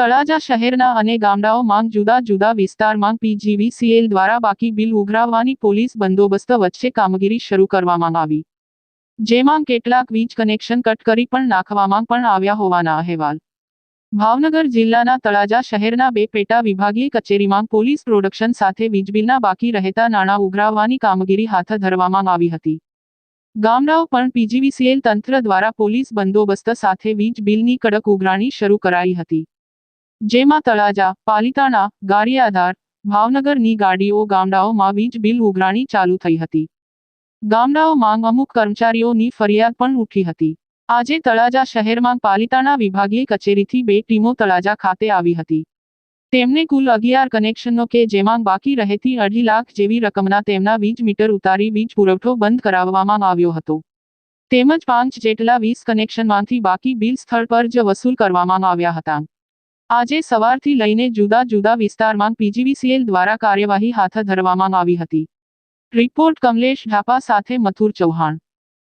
તળાજા શહેરના અને ગામડાઓમાં જુદા જુદા વિસ્તારમાં પીજીવીસીએલ દ્વારા બાકી બિલ ઉઘરાવવાની પોલીસ બંદોબસ્ત વચ્ચે કામગીરી શરૂ કરવામાં આવી. જેમાં કેટલાક વીજ કનેક્શન કટ કરી પણ નાખવામાં પણ આવ્યા હોવાના અહેવાલ. ભાવનગર જિલ્લાના તળાજા શહેરના બે પેટા વિભાગીય કચેરીમાં પોલીસ પ્રોડક્શન સાથે વીજબિલના બાકી રહેતા નાણાં ઉઘરાવવાની કામગીરી હાથ ધરવામાં આવી હતી. ગામડાઓ પણ પીજીવીસીએલ તંત્ર દ્વારા પોલીસ બંદોબસ્ત સાથે વીજ બિલની કડક ઉઘરાણી શરૂ કરાઈ હતી. જેમાં તળાજા, પાલિતાણા, ગારિયાધાર, ભાવનગરની ગાડીઓ ગામડાઓમાં વીજ બિલ ઉઘરાણી ચાલુ થઈ હતી. ગામડાઓમાં અમુક કર્મચારીઓની ફરિયાદ પણ ઉઠી હતી. આજે તળાજા શહેરમાં પાલિતાણા વિભાગીય કચેરીથી બે ટીમો તળાજા ખાતે આવી હતી. તેમને કુલ અગિયાર કનેક્શનો કે જેમાં બાકી રહેતી અઢી લાખ જેવી રકમના તેમના વીજ મીટર ઉતારી વીજ પુરવઠો બંધ કરાવવામાં આવ્યો હતો. તેમજ પાંચ જેટલા વીસ કનેક્શનમાંથી બાકી બિલ સ્થળ પર જ વસૂલ કરવામાં આવ્યા હતા. આજે સવારથી લઈને જુદા જુદા વિસ્તારમાં પીજીવીસીએલ દ્વારા કાર્યવાહી હાથ ધરવામાં આવી હતી. રિપોર્ટ કમલેશ ઢાપા સાથે મથુર ચૌહાણ.